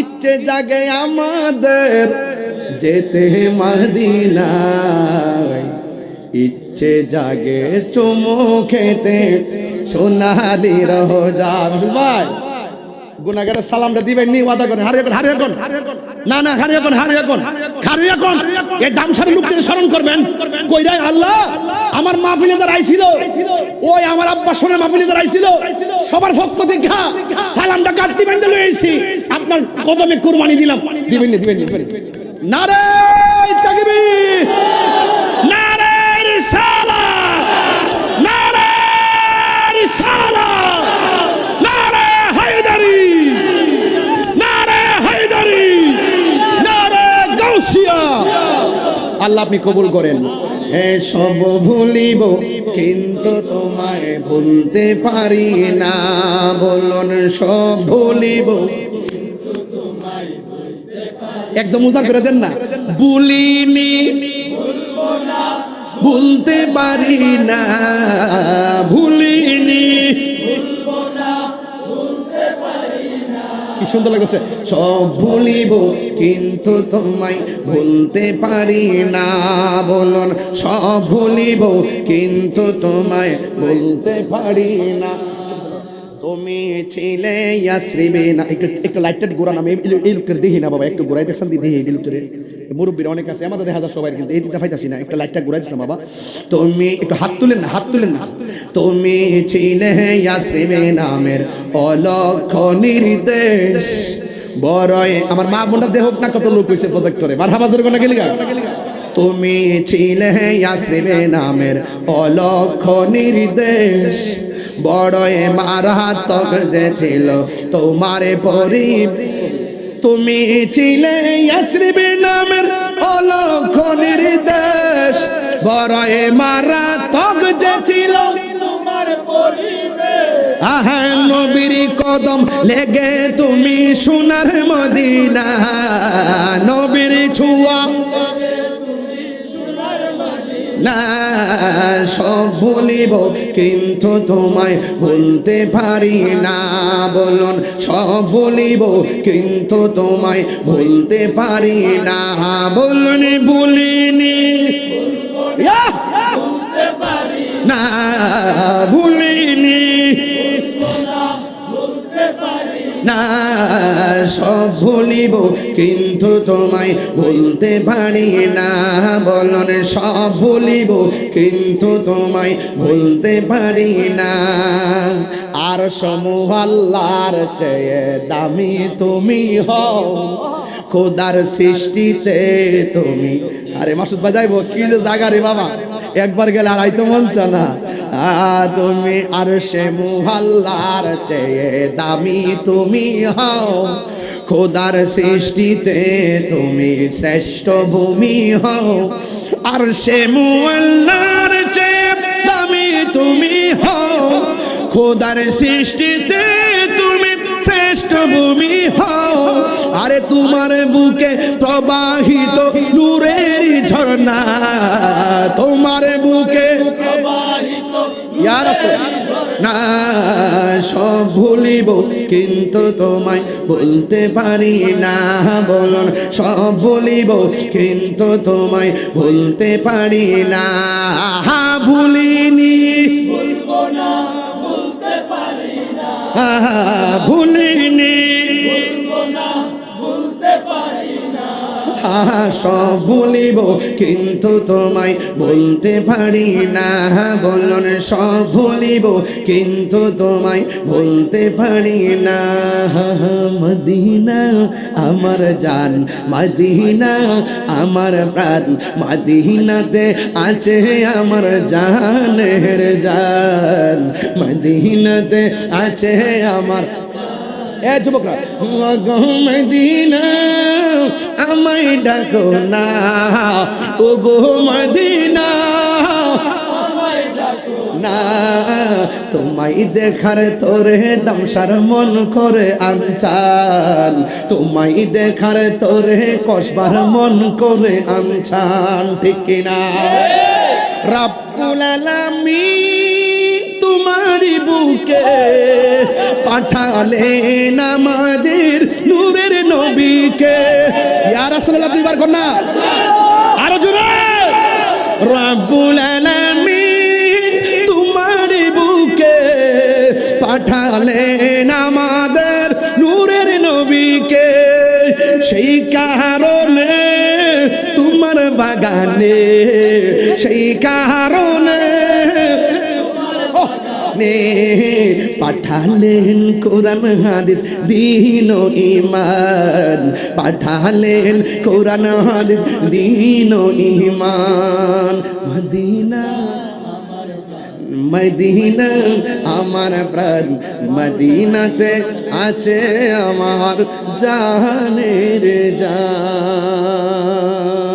ইচ্ছে জাগে আমাদের যেতে মদিনায়। ইচ্ছে জাগে চুমু খেতে সোনালি রোজা ভাই গুনাগারের সালামটা দিবেন নি, ওয়াদা করেন, হারিয়ে হারিয়ে কোন না না হারিয়ে কোন হারিয়ে কোন হারিয়ে কোন এই দামসারি লোকদের স্মরণ করবেন। কইরাই আল্লাহ, আমার মাহফিলে যারা আইছিল, ওই আমার আব্বা শোনে মাহফিলে যারা আইছিল, সবার পক্ষ থেকে সালামটা কাটতে বেঁধে লইছি আপনার কদমে কুরবানি দিলাম। দিবেন নি দিবেন নি দিবেন নি। নারে তাকবীর রিসালাত নারে রিসালাত। আল্লাহ আপনি কবুল করেন। সব ভুলিব কিন্তু তোমায় ভুলতে পারি না। বলুন সব ভুলিব। একদম উজাড় করে দেন না। ভুলিনি ভুলতে পারি না। ভুলিনি সুন্দর লাগছে সব ভুলিব, কিন্তু তোমায় ভুলতে পারি না বলুন। সব ভুলিব, কিন্তু তোমায় ভুলতে পারি না। তুমি ছিলে ইয়াসরিবে না। একটু একটু লাইটটা ঘুরান, আমি এই- লোকের দেখি না বাবা, একটু ঘুরাই দেখছেন দিদি এই লোকের মুরব্বীর অনেক আছে, আমাদের দেখা যায় সবাই কিন্তু, এই দিকটা পাইতাছি না, একটা লাইটটা ঘুরাই দিচ্ছেন বাবা। তুমি একটু হাত তুলেন না, হাত তুলেন না। তুমি ছিলে ইয়াসরিবে নামের অলক্ষ নির্দেশ। বড়ই আমার মা বোনটা দেহ না, কত লোক হয়েছে প্রজেক্টরে মার হাবাজের কোনা গেলি গা তুমি ছিলে ইয়াসরিবে নামের অলক্ষ নির্দেশ। বড়ই মারাত্মক যে ছিল তোমার পরি তুমি ছিলে ইয়াসরিবে নামের অলক্ষ নির্দেশ। বড়ই মারাত্মক যে ছিল আহা, নবীর কদম লেগে তুমি সোনার মদিনা। নবীর ছুয়া না, সব ভুলিব, কিন্তু তোমায় বলতে পারি না, বলুন, সব ভুলিব, কিন্তু তোমায় বলতে পারি না, বলুন, ভুলিনি। না, ভুলিনি। সব ভুলিব, কিন্তু তোমায় ভুলতে পারি না। বলন সব ভুলিব, কিন্তু তোমায় ভুলতে পারি না। আর সমূহ আল্লাহর চেয়ে দামি তুমি হও, খোদার সৃষ্টিতে তুমি। আরে মাসুদ বাজাইবো কি যে জাগা রে বাবা। একবার গেলে আর আইতো মন না। তুমি আর সে মুহাল্লার চেয়ে দামি তুমি হও। খোদার সৃষ্টিতে তুমি শ্রেষ্ঠ ভূমি হও। আর সে মুহাল্লার চেয়ে দামি তুমি হও। খোদার সৃষ্টিতে তুমি শ্রেষ্ঠ ভূমি হও। আরে তোমার বুকে প্রবাহিত নূরের ঝর্ণা, তোমার বুকে। না সব ভুলিব কিন্তু তোমায় বলতে পারি না বলুন সব ভুলিব কিন্তু তোমায় বলতে পারি না। ভুলিনি। ভুলিনি। সব ভুলিব, কিন্তু তোমায় বলতে পারি না। বলন সব ভুলিব, কিন্তু তোমায় বলতে পারি না। মদিনা, আমার জান, মদিনা, আমার প্রাণ। মদিনাতে আছে আমার জানের জান। মদিনাতে আছে আমার এ যুবকরা গো মদিনা আমায় ডাকো না। ও গো মদিনা না। তোমায় দেখার তোরে দামসার মন করে আনচান তোমায় দেখার তোরে কসবার মন করে আনছান ঠিক রাব্বুল আলামিন তোমারি বুকে পাঠালেন আমাদের নূরের নবী নবীকে ইয়া রাসূলুল্লাহ দুইবার কর না। আরও জোরে। রব্বুল আলামিন তোমার বুকে পাঠালেন আমাদের নূরের নবীকে। সেই কারণে তোমার বাগানে সেই কারণে ওহ, নে পাঠালেন কোরআন হাদিস দিন ইমান পাঠালেন কোরআন হাদিস দিন ইমান মদিনা মদিনা আমার প্রাণ মদিনাতে আছে আমার জানের জান।